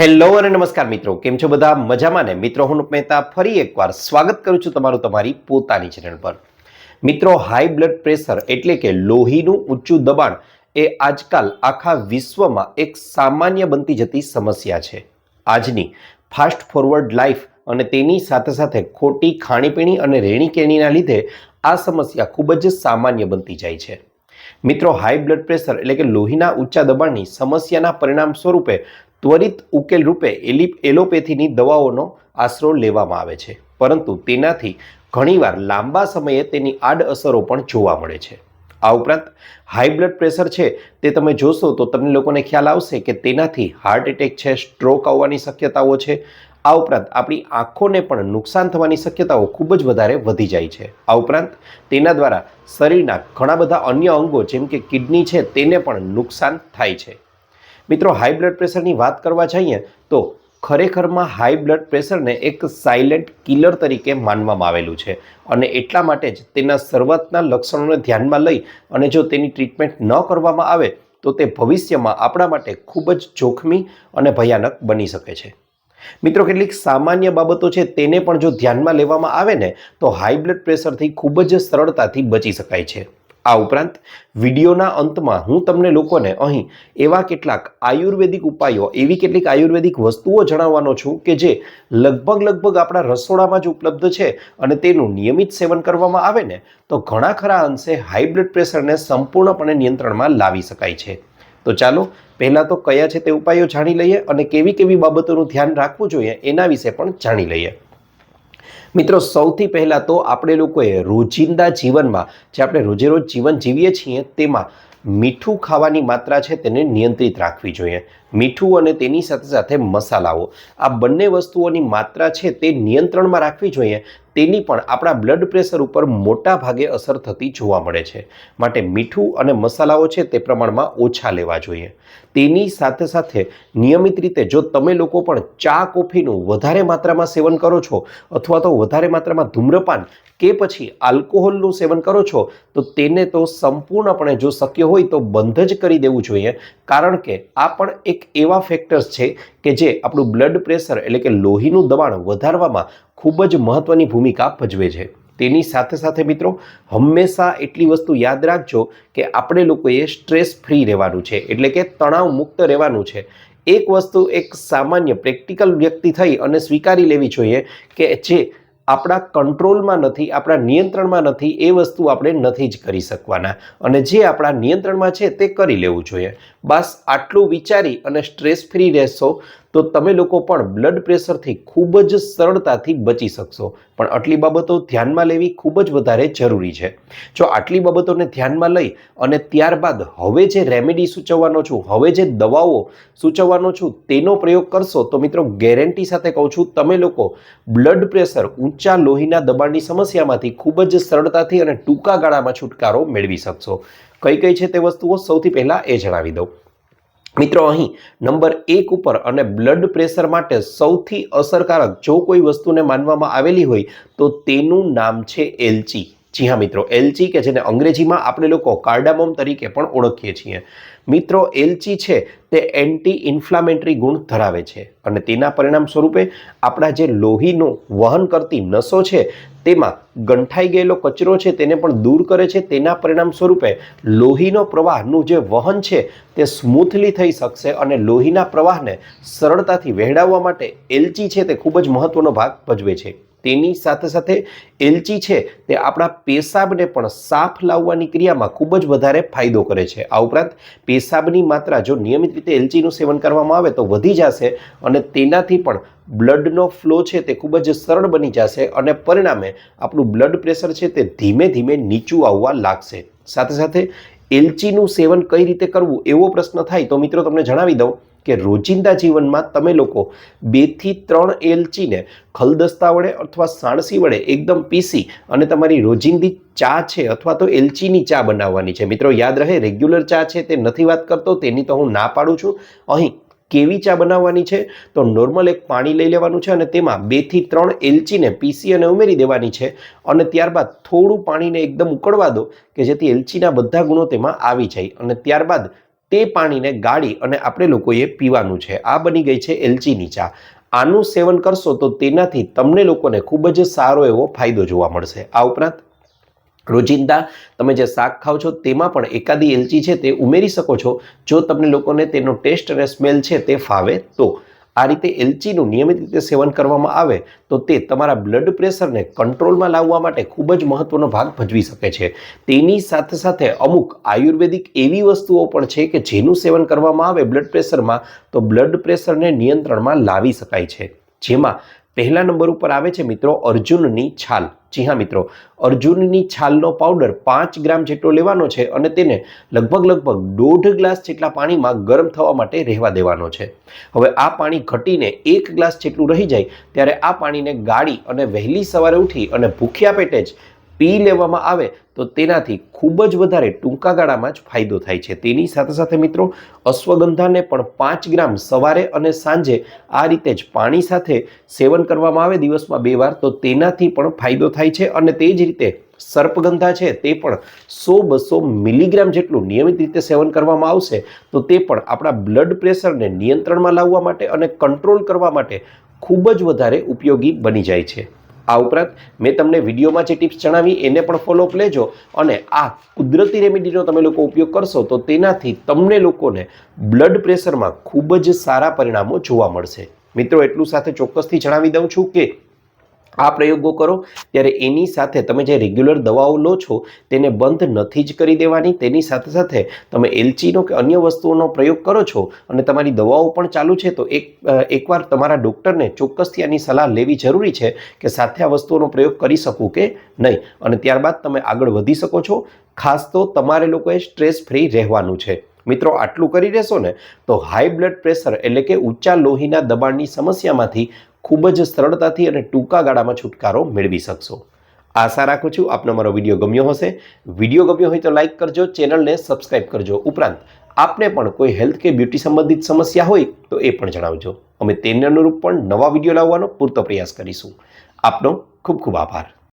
Hello અને નમસ્કાર મિત્રો, કેમ છો બધા? મજામાં ને? મિત્રો, હું મહેતા ફરી એકવાર સ્વાગત કરું છું તમારું તમારી પોતાની ચેનલ પર. મિત્રો હાઈ બ્લડ પ્રેશર એટલે કે લોહીનું ઊંચું દબાણ એ આજકાલ આખા વિશ્વમાં એક સામાન્ય બનતી જતી સમસ્યા છે. આજની ફાસ્ટ ફોરવર્ડ લાઈફ અને તેની સાથે સાથે ખોટી ખાણીપીણી અને રહેણીકેણીના લીધે આ સમસ્યા ખૂબ જ સામાન્ય બનતી જાય છે. મિત્રો હાઈ બ્લડ પ્રેશર એટલે કે લોહીના ઊંચા દબાણની સમસ્યાના પરિણામ સ્વરૂપે ત્વરિત ઉકેલ રૂપે એલી એલોપેથીની દવાઓનો આશરો લેવામાં આવે છે. પરંતુ તેનાથી ઘણીવાર લાંબા સમયે તેની આડઅસરો પણ જોવા મળે છે. આ ઉપરાંત હાઈ બ્લડ પ્રેશર છે તે તમે જોશો તો તમને લોકોને ખ્યાલ આવશે કે તેનાથી હાર્ટ એટેક છે, સ્ટ્રોક આવવાની શક્યતાઓ છે. આ ઉપરાંત આપણી આંખોને પણ નુકસાન થવાની શક્યતાઓ ખૂબ જ વધારે વધી જાય છે. આ ઉપરાંત તેના દ્વારા શરીરના ઘણા બધા અન્ય અંગો જેમ કે કિડની છે તેને પણ નુકસાન થાય છે. મિત્રો હાઈ બ્લડ પ્રેશરની વાત કરવા જઈએ, તો ખરેખરમાં હાઈ બ્લડ પ્રેશરને એક સાયલેન્ટ કિલર તરીકે માનવામાં આવેલું છે. અને એટલા માટે જ તેના શરૂઆતના લક્ષણોને ધ્યાનમાં લઈ અને જો તેની ટ્રીટમેન્ટ ન કરવામાં આવે, તો તે ભવિષ્યમાં આપણા માટે ખૂબ જ જોખમી અને ભયાનક બની શકે છે. મિત્રો કેટલીક સામાન્ય બાબતો છે તેને પણ જો ધ્યાનમાં લેવામાં આવે ને, તો હાઈ બ્લડ પ્રેશરથી ખૂબ જ સરળતાથી બચી શકાય છે. આ ઉપરાંત વિડીયોના અંતમાં હું તમને લોકોને અહીં એવા કેટલાક આયુર્વેદિક ઉપાયો, એવી કેટલીક આયુર્વેદિક વસ્તુઓ જણાવવાનો છું કે જે લગભગ લગભગ આપણા રસોડામાં જ ઉપલબ્ધ છે અને તેનું નિયમિત સેવન કરવામાં આવે ને, તો ઘણા ખરા અંશે હાઈ બ્લડ પ્રેશરને સંપૂર્ણપણે નિયંત્રણમાં લાવી શકાય છે. તો ચાલો, પહેલાં તો કયા છે તે ઉપાયો જાણી લઈએ અને કેવી કેવી બાબતોનું ધ્યાન રાખવું જોઈએ એના વિશે પણ જાણી લઈએ. મિત્રો, સૌથી પહેલાં તો આપણે લોકોએ રોજિંદા જીવનમાં જે આપણે રોજે રોજ જીવન જીવીએ છીએ, તેમાં મીઠું ખાવાની માત્રા છે તેને નિયંત્રિત રાખવી જોઈએ. મીઠું અને તેની સાથે સાથે મસાલાઓ. આ બંને વસ્તુઓની માત્રા છે તે નિયંત્રણમાં રાખવી જોઈએ. તેની પણ આપણા બ્લડ પ્રેશર ઉપર મોટા ભાગે અસર થતી જોવા મળે છે. માટે મીઠું અને મસાલાઓ છે તે પ્રમાણમાં ઓછા લેવા જોઈએ. તેની સાથે સાથે નિયમિત રીતે જો તમે લોકો પણ ચા, કોફીનું વધારે માત્રામાં સેવન કરો છો અથવા તો વધારે માત્રામાં ધૂમ્રપાન કે પછી આલ્કોહોલનું સેવન કરો છો, તો તેને તો સંપૂર્ણપણે જો શક્ય હોય તો બંધ જ કરી દેવું જોઈએ. કારણ કે આ પણ એક એવા ફેક્ટર્સ છે કે જે આપણું બ્લડ પ્રેશર એટલે કે લોહીનું દબાણ વધારવામાં ખૂબ જ મહત્ત્વની ભૂમિકા ભજવે છે. તેની સાથે સાથે મિત્રો, હંમેશા એટલી વસ્તુ યાદ રાખજો કે આપણે લોકોએ સ્ટ્રેસ ફ્રી રહેવાનું છે, એટલે કે તણાવ મુક્ત રહેવાનું છે. એક વસ્તુ એક સામાન્ય પ્રેક્ટિકલ વ્યક્તિ થઈ અને સ્વીકારી લેવી જોઈએ કે જે આપણા કંટ્રોલમાં નથી, આપણા નિયંત્રણમાં નથી, એ વસ્તુ આપણે નથી જ કરી શકવાના. અને જે આપણા નિયંત્રણમાં છે તે કરી લેવું જોઈએ. બસ આટલું વિચારી અને સ્ટ્રેસ ફ્રી રહેશો તો તમે લોકો પણ બ્લડ પ્રેશરથી ખૂબ જ સરળતાથી બચી શકશો. પણ આટલી બાબતો ધ્યાનમાં લેવી ખૂબ જ વધારે જરૂરી છે. જો આટલી બાબતોને ધ્યાનમાં લઈ અને ત્યારબાદ હવે જે રેમેડી સૂચવવાનો છું, હવે જે દવાઓ સૂચવવાનો છું, તેનો પ્રયોગ કરશો, તો મિત્રો ગેરંટી સાથે કહું છું, તમે લોકો બ્લડ પ્રેશર ઊંચા લોહીના દબાણની સમસ્યામાંથી ખૂબ જ સરળતાથી અને ટૂંકા ગાળામાં છુટકારો મેળવી શકશો. કઈ કઈ છે તે વસ્તુઓ? સૌથી પહેલાં એ જણાવી દઉં. મિત્રો, અહીં નંબર એક ઉપર અને બ્લડ પ્રેશર માટે સૌથી અસરકારક જો કોઈ વસ્તુને માનવામાં આવેલી હોય, તો તેનું નામ છે એલચી. જી હા મિત્રો એલચી કે જેને અંગ્રેજીમાં આપણે લોકો કાર્ડામોમ તરીકે પણ ઓળખીએ છીએ. મિત્રો એલચી છે તે એન્ટી ઇન્ફ્લામેટરી ગુણ ધરાવે છે અને તેના પરિણામ સ્વરૂપે આપણા જે લોહીનું વહન કરતી નસો છે તેમાં ગંઠાઈ ગયેલો કચરો છે તેને પણ દૂર કરે છે. તેના પરિણામ સ્વરૂપે લોહીનો પ્રવાહનું જે વહન છે તે સ્મૂથલી થઈ શકશે અને લોહીના પ્રવાહને સરળતાથી વહેડાવવા માટે એલચી છે તે ખૂબ જ મહત્ત્વનો ભાગ ભજવે છે. તેની સાથે સાથે એલચી છે તે આપણા પેશાબને પણ સાફ લાવવાની ક્રિયામાં ખૂબ જ વધારે ફાયદો કરે છે. આ ઉપરાંત પેશાબની માત્રા જો નિયમિત રીતે એલચીનું સેવન કરવામાં આવે તો વધી જશે અને તેનાથી પણ બ્લડનો ફ્લો છે તે ખૂબ જ સરળ બની જશે અને પરિણામે આપણું બ્લડ પ્રેશર છે તે ધીમે ધીમે નીચું આવવા લાગશે. સાથે સાથે એલચીનું સેવન કઈ રીતે કરવું એવો પ્રશ્ન થાય તો મિત્રો તમને જણાવી દઉં. કે રોજિંદા જીવનમાં તમે લોકો બેથી ત્રણ એલચીને ખલદસ્તા વડે અથવા સાણસી વડે એકદમ પીસી અને તમારી રોજિંદી ચા છે અથવા તો એલચીની ચા બનાવવાની છે. મિત્રો, યાદ રહે, રેગ્યુલર ચા છે તે નથી વાત કરતો, તેની તો હું ના પાડું છું. અહીં કેવી ચા બનાવવાની છે? તો નોર્મલ એક પાણી લઈ લેવાનું છે અને તેમાં બેથી ત્રણ એલચીને પીસી અને ઉમેરી દેવાની છે અને ત્યારબાદ થોડું પાણીને એકદમ ઉકળવા દો કે જેથી એલચીના બધા ગુણો તેમાં આવી જાય. અને ત્યારબાદ તે પાણીને ગાળી અને આપણે લોકોએ પીવાનું છે. આ બની ગઈ છે એલચીની ચા. આનું સેવન કરશો તો તેનાથી તમને લોકોને ખૂબ જ સારો એવો ફાયદો જોવા મળશે. આ ઉપરાંત રોજિંદા તમે જે શાક ખાઓ છો તેમાં પણ એકાદી એલચી છે તે ઉમેરી શકો છો. જો તમને લોકોને તેનો ટેસ્ટ અને સ્મેલ છે તે ફાવે તો. આ રીતે એલચીનું નિયમિત રીતે સેવન કરવામાં આવે, તો તે તમારા બ્લડ પ્રેશરને કંટ્રોલમાં લાવવા માટે ખૂબ જ મહત્વનો ભાગ ભજવી શકે છે. તેની સાથે સાથે અમુક આયુર્વેદિક એવી વસ્તુઓ પણ છે કે જેનું સેવન કરવામાં આવે બ્લડ પ્રેશરમાં, તો બ્લડ પ્રેશરને નિયંત્રણમાં લાવી શકાય છે. જેમાં પહેલા નંબર ઉપર આવે છે મિત્રો અર્જુનની છાલ. જી હા મિત્રો, અર્જુનની છાલનો પાવડર પાંચ ગ્રામ જેટલો લેવાનો છે અને તેને લગભગ લગભગ દોઢ ગ્લાસ જેટલા પાણીમાં ગરમ થવા માટે રહેવા દેવાનો છે. હવે આ પાણી ઘટીને એક ગ્લાસ જેટલું રહી જાય, ત્યારે આ પાણીને ગાળી અને વહેલી સવારે ઉઠી અને ભૂખ્યા પેટે જ પી લેવામાં આવે તો તેનાથી ખૂબ જ વધારે ટૂંકા ગાળામાં જ ફાયદો થાય છે. તેની સાથે સાથે મિત્રો, અશ્વગંધાને પણ પાંચ ગ્રામ સવારે અને સાંજે આ રીતે જ પાણી સાથે સેવન કરવામાં આવે દિવસમાં બે વાર તો તેનાથી પણ ફાયદો થાય છે અને તે જ રીતે સર્પગંધા છે તે પણ સો બસો મિલીગ્રામ જેટલું નિયમિત રીતે સેવન કરવામાં આવશે તો તે પણ આપણા બ્લડ પ્રેશરને નિયંત્રણમાં લાવવા માટે અને કંટ્રોલ કરવા માટે ખૂબ જ વધારે ઉપયોગી બની જાય છે. આ ઉપરાંત મેં તમને વિડીયોમાં જે ટિપ્સ જણાવી, એને પણ ફોલોઅપ લેજો. અને આ કુદરતી રેમેડીનો તમે લોકો ઉપયોગ કરશો, તો તેનાથી તમને લોકોને બ્લડ પ્રેશરમાં ખૂબ જ સારા પરિણામો જોવા મળશે. મિત્રો, એટલું સાથે ચોક્કસથી જણાવી દઉં છું કે આ પ્રયોગો કરો, ત્યારે એની સાથે તમે જે રેગ્યુલર દવાઓ લો છો, તેને બંધ નથી જ કરી દેવાની. તેની સાથે સાથે તમે એલચીનો કે અન્ય વસ્તુઓનો પ્રયોગ કરો છો અને તમારી દવાઓ પણ ચાલુ છે, તો એક એકવાર તમારા ડૉક્ટરને ચોક્કસથી આની સલાહ લેવી જરૂરી છે કે સાથે આ વસ્તુઓનો પ્રયોગ કરી શકું કે નહીં. અને ત્યારબાદ તમે આગળ વધી શકો છો. ખાસ તો તમારે લોકોએ સ્ટ્રેસ ફ્રી રહેવાનું છે. મિત્રો, આટલું કરી રહેશો ને, તો હાઈ બ્લડ પ્રેશર એટલે કે ઊંચા લોહીના દબાણની સમસ્યામાંથી ખૂબ જ સરળતાથી અને ટૂંકા ગાળામાં છુટકારો મેળવી શકશો. આશા રાખું છું આપનો મારો વીડિયો ગમ્યો હશે. વીડિયો ગમ્યો હોય તો લાઇક કરજો, ચેનલને સબસ્ક્રાઇબ કરજો. ઉપરાંત, આપને પણ કોઈ હેલ્થ કે બ્યુટી સંબંધિત સમસ્યા હોય તો એ પણ જણાવજો. અમે તેને અનુરૂપ પણ નવા વીડિયો લાવવાનો પૂરતો પ્રયાસ કરીશું. આપનો ખૂબ ખૂબ આભાર.